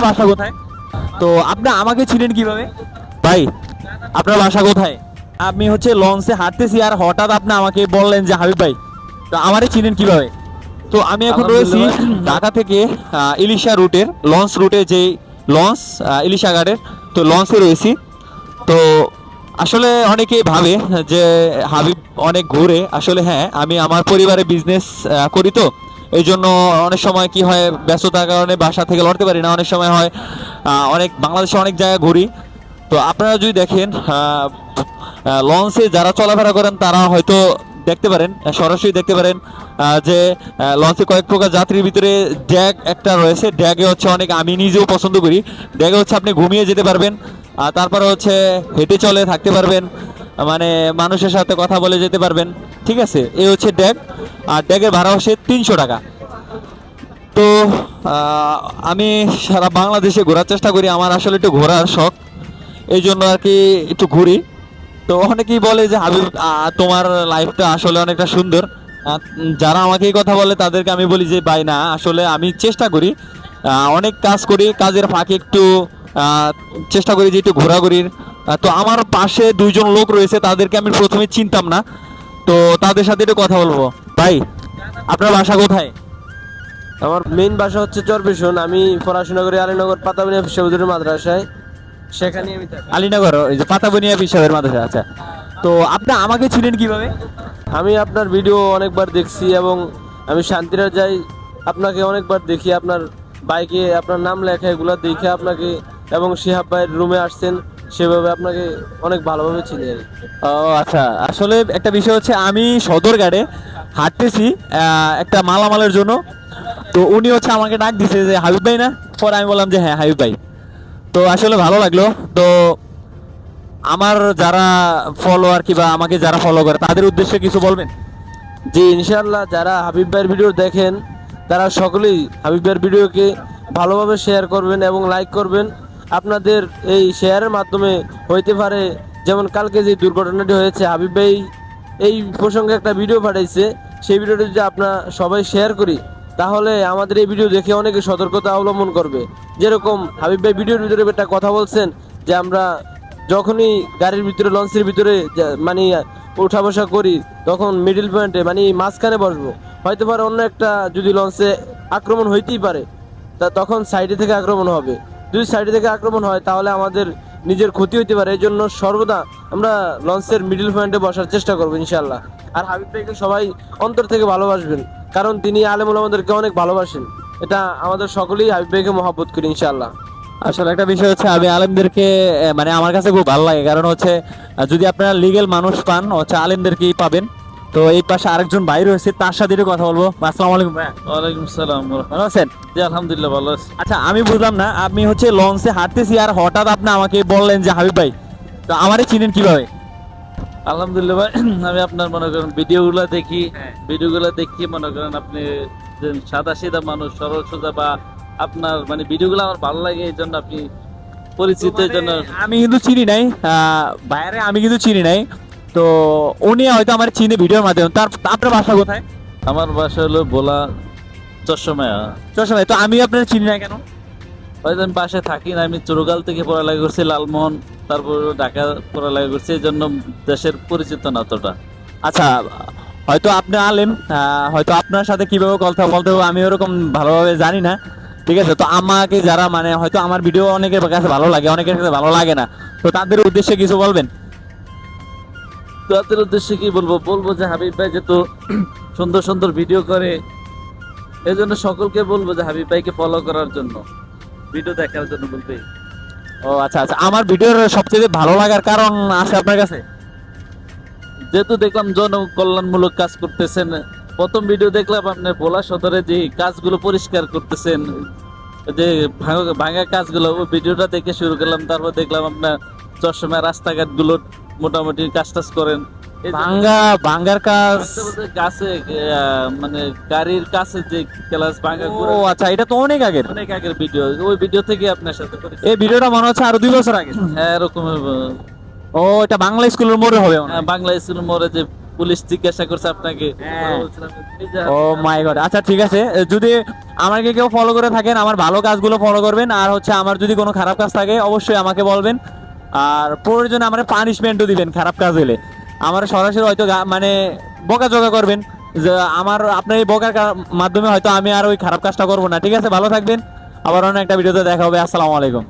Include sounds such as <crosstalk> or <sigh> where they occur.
বাসা কোথায়? তো আপনি আমাকে চিনেন কীভাবে? ভাই আপনার বাসা কোথায়? আমি হচ্ছে লঞ্চে হাঁটতেছি আর হঠাৎ আপনি আমাকে বললেন যে হাবিব ভাই তো আমারে চিনেন কীভাবে? তো আমি এখন রয়েছি ঢাকা থেকে ইলিশা রুটের লঞ্চ রুটে যে লঞ্চ ইলিশা ঘাটের তো লঞ্চে রয়েছি। তো আসলে অনেকেই ভাবে যে হাবিব অনেক ঘুরে। আসলে হ্যাঁ আমি আমার পরিবারে বিজনেস করি তো। এই জন্য অনেক সময় কি হয়, ব্যস্ততার কারণে বাসা থেকে লড়তে পারি না। অনেক সময় হয় অনেক বাংলাদেশে অনেক জায়গায় ঘুরি। তো আপনারা যদি দেখেন লঞ্চে যারা চলাফেরা করেন, তারা হয়তো দেখতে পারেন, সরাসরি দেখতে পারেন যে লঞ্চে কয়েক প্রকার যাত্রীর ভিতরে ড্যাগ একটা রয়েছে। ড্যাগে হচ্ছে অনেক, আমি নিজেও পছন্দ করি। ড্যাগে হচ্ছে আপনি ঘুমিয়ে যেতে পারবেন, আর তারপরে হচ্ছে হেঁটে চলে থাকতে পারবেন। মানে মানুষের সাথে কথা বলে যেতে পারবেন, ঠিক আছে? এই হচ্ছে ড্যাগ আর ড্যাগের ভাড়া হচ্ছে তিনশো টাকা। তো আমি সারা বাংলাদেশে ঘোরার চেষ্টা করি, আমার আসলে একটু ঘোরার শখ, এই জন্য আর কি একটু ঘুরি। তো অনেকেই বলে যে, হাবিব তোমার লাইফটা আসলে অনেকটা সুন্দর। যারা আমাকে এই কথা বলে, তাদেরকে আমি বলি যে, ভাই, না, আসলে আমি চেষ্টা করি অনেক কাজ করি, কাজের ফাঁকে একটু চেষ্টা করি যে, একটু ঘোরাঘুরির। তো আমার পাশে দুইজন লোক রয়েছে তাদেরকে আমি প্রথমে চিনতাম না। তো তাদের সাথে একটু কথা বলব। ভাই আপনার বাসা কোথায়? আমার মেইন বাসা হচ্ছে চরপেশন আমি পড়াশোনা করি আলীনগর পাতাবনিয়া বিশ্ববিদ্যালয় মাদ্রাসায়। সেখানে আমি থাকি। আলীনগর ওই যে পাতাবনিয়া বিশ্বের মাদ্রাসা আচ্ছা। তো আপনি আমাকে চিনেন কীভাবে? আমি আপনার ভিডিও অনেকবার দেখছি এবং আমি শান্তিরা যাই আপনাকে অনেকবার দেখি আপনার বাইকে আপনার নাম লেখা এগুলো দেখে আপনাকে এবং শিহাব ভাইয়ের রুমে আসছেন। সেভাবে আপনাকে অনেক ভালোভাবে চিনি আর ও আচ্ছা। আসলে একটা বিষয় হচ্ছে আমি সদরঘাটে হাঁটতেছি একটা মালামালের জন্য। তো উনি হচ্ছে আমাকে ডাক দিছে যে হাবিব ভাই না? পরে আমি বললাম যে হ্যাঁ হাবিব ভাই। তো আসলে ভালো লাগল। তো আমার যারা ফলোয়ার কিংবা আমাকে যারা ফলো করে তাদের উদ্দেশ্যে কিছু বলবেন? জি ইনশাল্লাহ যারা হাবিব ভাইয়ের ভিডিও দেখেন তারা সকলেই হাবিব ভাইয়ের ভিডিওকে ভালোভাবে শেয়ার করবেন এবং লাইক করবেন। আপনাদের এই শেয়ারের মাধ্যমে হইতে পারে। যেমন কালকে যে দুর্ঘটনাটি হয়েছে, হাবিব ভাই এই প্রসঙ্গে একটা ভিডিও পাঠাইছে। সেই ভিডিওটি যদি আপনার সবাই শেয়ার করি, তাহলে আমাদের এই ভিডিও দেখে অনেকে সতর্কতা অবলম্বন করবে। যেরকম হাবিব ভাই ভিডিওর ভিতরে একটা কথা বলছেন, যে আমরা যখনই গাড়ির ভিতরে, লঞ্চের ভিতরে মানে উঠা বসা করি, তখন মিডিল পয়েন্টে মানে মাঝখানে বসবো। হয়তো পারে অন্য একটা যদি লঞ্চে আক্রমণ হইতেই পারে, তা তখন সাইডে থেকে আক্রমণ হবে। যদি সাইডে থেকে আক্রমণ হয়, তাহলে আমাদের নিজের ক্ষতি হইতে পারে। এই জন্য সর্বদা আমরা লঞ্চের মিডিল পয়েন্টে বসার চেষ্টা করব ইনশাল্লাহ আর হাবিব ভাইকে সবাই অন্তর থেকে ভালোবাসবেন, কারণ তিনি আলেমুল আমাদেরকে অনেক ভালোবাসেন। এটা আমাদের সকলেই হাবিব ভাইকে মহাব্বত করি ইনশাল্লাহ আসলে একটা বিষয় হচ্ছে, আমি আলেমদেরকে মানে আমার কাছে খুব ভালো লাগে। কারণ হচ্ছে যদি আপনারা লিগেল মানুষ পান, হচ্ছে আলেমদেরকেই পাবেন। তো এই পাশে আরেকজন ভাই রয়েছে তার সাথে একটু কথা বলব। আসসালামু আলাইকুম ভাই। ওয়ালাইকুম সালাম ভালো আছেন? জি আলহামদুলিল্লাহ ভালো আছি। আচ্ছা আমি বুঝলাম না আপনি হচ্ছে লঞ্চে হাঁটতেছি আর হঠাৎ আপনি আমাকে বললেন যে হাবিব ভাই তো আমারে চিনেন কীভাবে? আলহামদুলিল্লাহ ভাই <clears throat> আমি আপনার মনে করেন ভিডিওগুলো দেখি ভিডিওগুলো দেখি মনে করেন আপনি সাদা সিধা মানুষ সরল সোজা বা আপনার মানে ভিডিওগুলো আমার ভালো লাগে এই জন্য আপনি পরিচিত এই জন্য আমি কিন্তু চিনি নাই আহ, বাইরে আমি কিন্তু চিনি নাই তো উনি হয়তো আমার চিনে ভিডিওর মাধ্যমে। তার আপনার বাসা কোথায়? আমার বাসা হলো বোলা চশমায়া। চশমায়। তো আমি আপনার চিনি না কেন? হয়তো আমি বাসায় থাকি না আমি চুরগাল থেকে পড়ালেখা করছি লালমোহন তারপর ঢাকা পড়ালেখা করছি এই জন্য দেশের পরিচিত না অতটা। আচ্ছা হয়তো আপনি আলেম আহ, হয়তো আপনার সাথে কীভাবে কথা বলতে হবে আমি ওরকম ভালোভাবে জানি না। ঠিক আছে তো আমাকে যারা মানে হয়তো আমার ভিডিও অনেকের কাছে ভালো লাগে অনেকের কাছে ভালো লাগে না তো তাদের উদ্দেশ্যে কিছু বলবেন? তাদের উদ্দেশ্যে কি বলব? বলব যে হাবিব ভাই যেহেতু সুন্দর সুন্দর ভিডিও করে এই জন্য সকলকে বলব যে হাবিব ভাইকে ফলো করার জন্য ভিডিও দেখার জন্য বলবে। ও আচ্ছা আচ্ছা আমার ভিডিওর সবচেয়ে ভালো লাগার কারণ আছে আপনার কাছে? যেহেতু দেখলাম জনকল্যাণমূলক কাজ করতেছেন প্রথম ভিডিও দেখলাম আপনার ভোলা সদরে যে কাজগুলো পরিষ্কার করতেছেন যে ভাঙা কাজগুলো ওই ভিডিওটা দেখে শুরু করলাম তারপর দেখলাম আপনার চশমা রাস্তাঘাটগুলো মোটামুটি কাজ টাজ করেন। ভাঙ্গা ভাঙ্গার কাজ। গাছে আহ, মানে গাড়ির কাছে যে ক্লাস ভাঙা ও আচ্ছা এটা তো অনেক আগের। অনেক আগের ভিডিও ওই ভিডিও থেকে আপনার সাথে। এই ভিডিওটা মনে হচ্ছে আরও দুই বছর আগে হ্যাঁ এরকম ও এটা বাংলা স্কুলের মোড়ে হবে বাংলা স্কুল মোড়ে যে পুলিশ জিজ্ঞাসা করছে আপনাকে। হ্যাঁ। ও মাই গড আচ্ছা ঠিক আছে। যদি আমাকে কেউ ফলো করে থাকেন আমার ভালো কাজগুলো ফলো করবেন। আর হচ্ছে আমার যদি কোনো খারাপ কাজ থাকে অবশ্যই আমাকে বলবেন। আর প্রয়োজনে আমার পানিশমেন্টও দিবেন খারাপ কাজ হলে আমার সরাসরি হয়তো মানে বকাঝকা করবেন যে আমার, আপনার এই বকার মাধ্যমে হয়তো আমি আর ওই খারাপ কাজটা করব না। ঠিক আছে, ভালো থাকবেন। আবার অন্য একটা ভিডিওতে দেখা হবে। আসসালামু আলাইকুম।